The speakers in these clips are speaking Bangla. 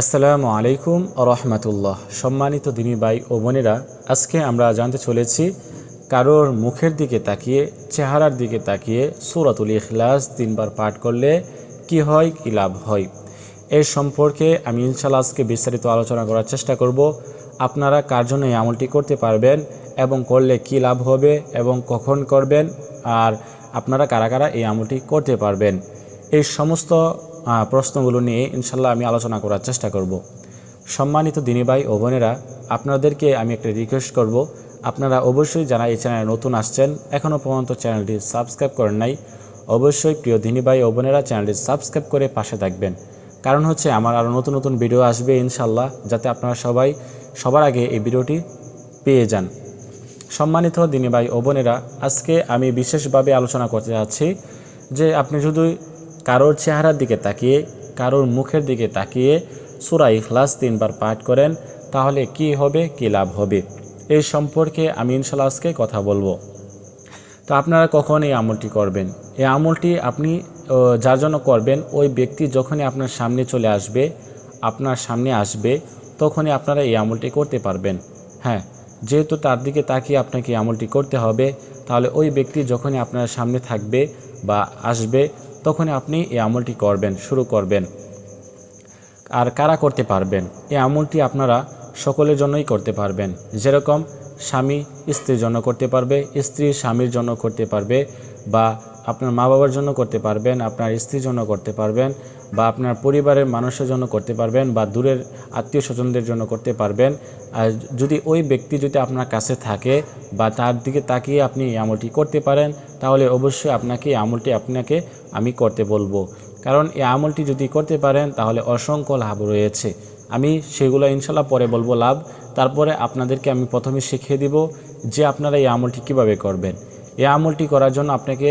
আসসালামু আলাইকুম রহমতুল্লাহ। সম্মানিত দিনী ভাই ও বোনেরা, আজকে আমরা জানতে চলেছি কারোর মুখের দিকে তাকিয়ে, চেহারার দিকে তাকিয়ে সুরাতুল ইখলাস তিনবার পাঠ করলে কি হয়, কি লাভ হয়? এর সম্পর্কে আমি ইনশাল্লাহ আজকে বিস্তারিত আলোচনা করার চেষ্টা করব। আপনারা কার জন্য এই আমলটি করতে পারবেন এবং করলে কি লাভ হবে এবং কখন করবেন, আর আপনারা কারা কারা এই আমলটি করতে পারবেন? এই সমস্ত প্রশ্নগুলো নিয়ে ইনশাল্লাহ আমি আলোচনা করার চেষ্টা করব। সম্মানিত দিনী ভাই ও বোনেরা, আপনাদেরকে আমি একটা রিকোয়েস্ট করব। আপনারা অবশ্যই যারা এই চ্যানেলে নতুন আসছেন এখনও পর্যন্ত চ্যানেলটি সাবস্ক্রাইব করেন নাই, অবশ্যই প্রিয় দিনী ভাই ও বোনেরা চ্যানেলটি সাবস্ক্রাইব করে পাশে থাকবেন। কারণ হচ্ছে আমার আরও নতুন নতুন ভিডিও আসবে ইনশাল্লাহ, যাতে আপনারা সবাই সবার আগে এই ভিডিওটি পেয়ে যান। সম্মানিত দিনী ভাই ও বোনেরা, আজকে আমি বিশেষভাবে আলোচনা করতে যাচ্ছি যে আপনি শুধু কারোর চেহারার দিকে তাকিয়ে, কারোর মুখের দিকে তাকিয়ে সুরা ইখলাস তিনবার পাঠ করেন, তাহলে কি হবে, কি লাভ হবে? এই সম্পর্কে আমি ইনশাল্লাহ আজকে কথা বলব। তো আপনারা কখন এই আমলটি করবেন? এই আমলটি আপনি যার জন্য করবেন, ওই ব্যক্তি যখনই আপনার সামনে চলে আসবে, আপনার সামনে আসবে, তখনই আপনারা এই আমলটি করতে পারবেন। হ্যাঁ যেহেতু তার দিকে তাকিয়ে আপনাকে আমলটি করতে হবে, তাহলে ওই ব্যক্তি যখনই আপনার সামনে থাকবে বা আসবে তখনই আপনি এই আমলটি করবেন, শুরু করবেন। আর কারা করতে পারবেন? এই আমলটি আপনারা সকলের জন্যই করতে পারবেন। যেরকম স্বামী স্ত্রীর জন্য করতে পারবে, স্ত্রী স্বামীর জন্য করতে পারবে বা আপনার মা বাবার জন্য করতে পারবেন, আপনার স্ত্রীর জন্য করতে পারবেন, বা আপনার পরিবারের মানুষের জন্য করতে পারবেন, বা দূরের আত্মীয় স্বজনদের জন্য করতে পারবেন। আর যদি ওই ব্যক্তি যদি আপনার কাছে থাকে, বা তার দিকে তাকিয়ে আপনি এই আমলটি করতে পারেন, তাহলে অবশ্যই আপনাকে এই আমলটি আপনাকে আমি করতে বলব। কারণ এই আমলটি যদি করতে পারেন, তাহলে অসংখ্য লাভ রয়েছে। আমি সেগুলো ইনশাল্লাহ পরে বলব লাভ। তারপরে আপনাদেরকে আমি প্রথমে শিখিয়ে দিব যে আপনারা এই আমলটি কীভাবে করবেন। এই আমলটি করার জন্য আপনাকে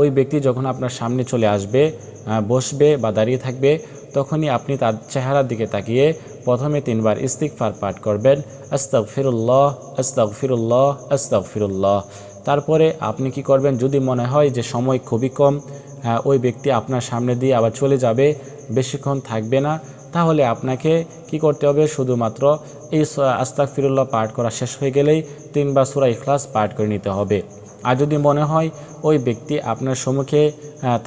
ওই ব্যক্তি যখন আপনার সামনে চলে আসবে বসবে বা দাঁড়িয়ে থাকবে, তখনই আপনি তার চেহারার দিকে তাকিয়ে প্রথমে তিনবার ইস্তিকফার পাঠ করবেন আস্তাক ফিরুল্লাহ আস্তাক ফিরুল্লাহ আস্তাক ফিরুল্লাহ তারপরে আপনি কি করবেন? যদি মনে হয় যে সময় খুবই কম ওই ব্যক্তি আপনার সামনে দিয়ে আবার চলে যাবে, বেশিক্ষণ থাকবে না, তাহলে আপনাকে কি করতে হবে? শুধুমাত্র এই আস্তাক ফিরুল্লাহ পাঠ করা শেষ হয়ে গেলেই তিনবার সুরা ইখলাস পাঠ করে নিতে হবে। আর যদি মনে হয় ওই ব্যক্তি আপনার সম্মুখে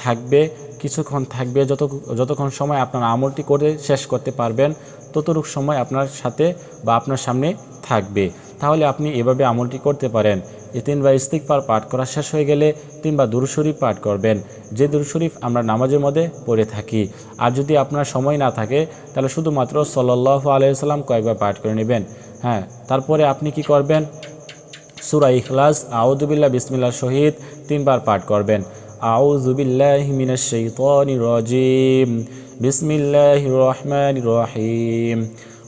থাকবে, কিছুক্ষণ থাকবে, যত, যতক্ষণ সময় আপনার আমলটি করে শেষ করতে পারবেন, ততটুকু সময় আপনার সাথে বা আপনার সামনে থাকবে। তাহলে আপনি এভাবে আমলটি করতে পারেন। এ তিনবার ইস্তিকবার পাঠ করা শেষ হয়ে গেলে তিনবার দুরু শরীফ পাঠ করবেন। যে দুরু শরীফ আমরা নামাজের মধ্যে পড়ে থাকি। আর যদি আপনার সময় না থাকে, তাহলে শুধুমাত্র সল্লাহ আলাইসাল্লাম কয়েকবার পাঠ করে নেবেন। হ্যাঁ তারপরে আপনি কি করবেন? সুরা ইখলাস আউজুবিল্লাহ বিসমিল্লাহ শহীদ তিনবার পাঠ করবেন আউজুবিল্লাহ মিনাশ শাইতানির রাজিম বিসমিল্লাহির রহমানির রহিম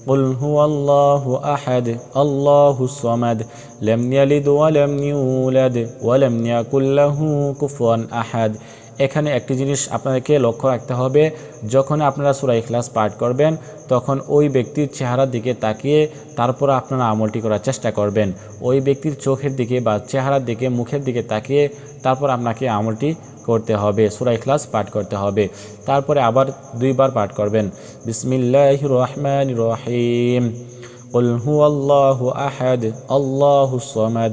قل هو الله أحد الله الصمد لم يلد ولم يولد ولم يكن له كفوا أحد এখানে একটি জিনিস আপনাদেরকে লক্ষ্য রাখতে হবে যখন আপনারা সুরা ইখলাস পাঠ করবেন তখন ওই ব্যক্তির চেহারার দিকে তাকিয়ে তারপর আপনারা আমলটি করার চেষ্টা করবেন ওই ব্যক্তির চোখের দিকে বা চেহারার দিকে মুখের দিকে তাকিয়ে তারপর আপনাকে আমলটি করতে হবে সুরা ইখলাস পাঠ করতে হবে তারপরে আবার দুইবার পাঠ করবেন বিসমিল্লাহ রহমান রহিম قل هو الله أحد الله الصمد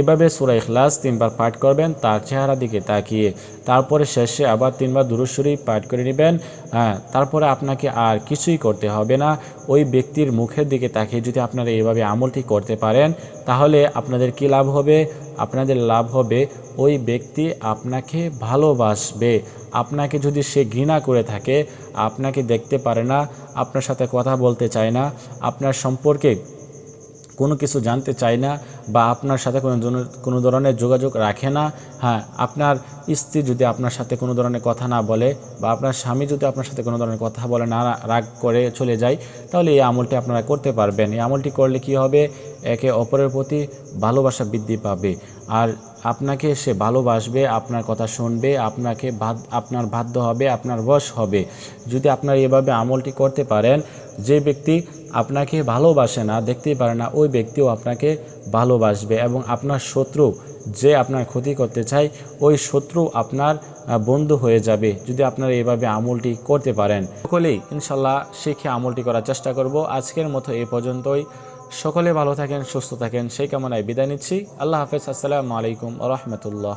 এভাবে সুরা ইখলাস তিনবার পাঠ করবেন, তার চেহারা দিকে তাকিয়ে। তারপরে শেষে আবার তিনবার দুরুশ্বরী পাঠ করে নেবেন। হ্যাঁ তারপরে আপনাকে আর কিছুই করতে হবে না। ওই ব্যক্তির মুখের দিকে তাকিয়ে যদি আপনারা এইভাবে আমলটি করতে পারেন, তাহলে আপনাদের কি লাভ হবে? আপনাদের লাভ হবে, ওই ব্যক্তি আপনাকে ভালোবাসবে। আপনাকে যদি সে ঘৃণা করে থাকে, আপনাকে দেখতে পারে না, আপনার সাথে কথা বলতে চায় না, আপনার সম্পর্কে কোনো কিছু জানতে চায় না বা আপনার সাথে কোনো কোনো ধরনের যোগাযোগ রাখে না হ্যাঁ আপনার স্ত্রী যদি আপনার সাথে কোনো ধরনের কথা না বলে বা আপনার স্বামী যদি আপনার সাথে কোনো ধরনের কথা বলে না, রাগ করে চলে যায়, তাহলে এই আমলটি আপনারা করতে পারবেন। এই আমলটি করলে কি হবে? একে অপরের প্রতি ভালোবাসা বৃদ্ধি পাবে। আর আপনাকে সে ভালোবাসবে, আপনার কথা শুনবে, আপনাকে আপনার বাধ্য হবে, আপনার বশ হবে। যদি আপনার এভাবে আমলটি করতে পারেন, যে ব্যক্তি আপনাকে ভালোবাসে না, দেখতেই পারে না, ওই ব্যক্তিও আপনাকে ভালোবাসবে এবং আপনার শত্রু যে আপনার ক্ষতি করতে চায়, ওই শত্রু আপনার বন্ধু হয়ে যাবে। যদি আপনারা এভাবে আমলটি করতে পারেন, সকলেই ইনশাল্লাহ শিখে আমলটি করার চেষ্টা করব। আজকের মতো এ পর্যন্তই। সকলে ভালো থাকেন সুস্থ থাকেন সেই কামনায় বিদায় নিচ্ছি। আল্লাহ হাফেজ আসসালামু আলাইকুম রহমতুল্লাহ।